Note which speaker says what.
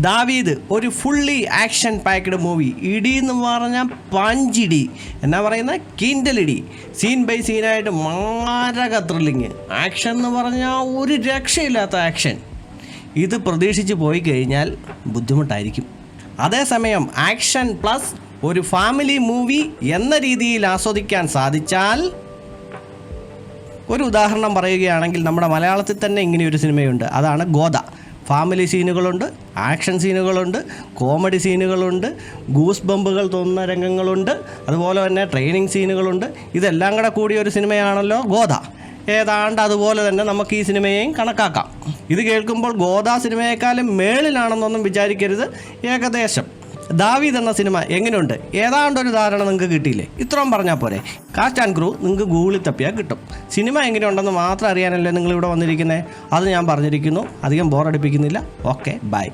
Speaker 1: ദാവീദ് ഒരു fully action packed movie ഇടി എന്ന് പറഞ്ഞാൽ പഞ്ചിടി. എന്നാ പറയുന്ന? കിൻഡലിടി സീൻ ബൈ സീനായിട്ട് മാരക ത്രില്ലിങ് ആക്ഷൻ എന്ന് പറഞ്ഞാൽ ഒരു രക്ഷയില്ലാത്ത ആക്ഷൻ ഇത് പ്രതീക്ഷിച്ച് പോയി കഴിഞ്ഞാൽ ബുദ്ധിമുട്ടായിരിക്കും. അതേസമയം ആക്ഷൻ പ്ലസ് ഒരു ഫാമിലി മൂവി എന്ന രീതിയിൽ ആസ്വദിക്കാൻ സാധിച്ചാൽ ഒരു ഉദാഹരണം പറയുകയാണെങ്കിൽ നമ്മുടെ മലയാളത്തിൽ തന്നെ ഇങ്ങനെയൊരു സിനിമയുണ്ട് അതാണ് ഗോദ. ഫാമിലി സീനുകളുണ്ട് ആക്ഷൻ സീനുകളുണ്ട് കോമഡി സീനുകളുണ്ട് ഗൂസ് ബമ്പുകൾ തോന്നുന്ന രംഗങ്ങളുണ്ട് അതുപോലെ തന്നെ ട്രെയിനിങ് സീനുകളുണ്ട്. ഇതെല്ലാം കൂടെ കൂടിയ ഒരു സിനിമയാണല്ലോ ഗോദ. ഏതാണ്ട് അതുപോലെ തന്നെ നമുക്ക് ഈ സിനിമയെയും കണക്കാക്കാം. ഇത് കേൾക്കുമ്പോൾ ഗോദ സിനിമയെക്കാളും മേളിലാണെന്നൊന്നും വിചാരിക്കരുത്. ഏകദേശം. ദാവീദ് എന്ന സിനിമ എങ്ങനെയുണ്ട്? ഏതാണ്ട് ഒരു ധാരണ നിങ്ങൾക്ക് കിട്ടിയില്ലേ? ഇത്രയും പറഞ്ഞാൽ പോരെ. കാസ്റ്റ് ആൻഡ് ക്രൂ നിങ്ങൾക്ക് ഗൂഗിളിൽ തപ്പിയാൽ കിട്ടും. സിനിമ എങ്ങനെയുണ്ടെന്ന് മാത്രം അറിയാനല്ലേ നിങ്ങൾ ഇവിടെ വന്നിരിക്കുന്നത് അത് ഞാൻ പറഞ്ഞിരിക്കുന്നു. അധികം ബോറടിപ്പിക്കുന്നില്ല ഓക്കെ ബൈ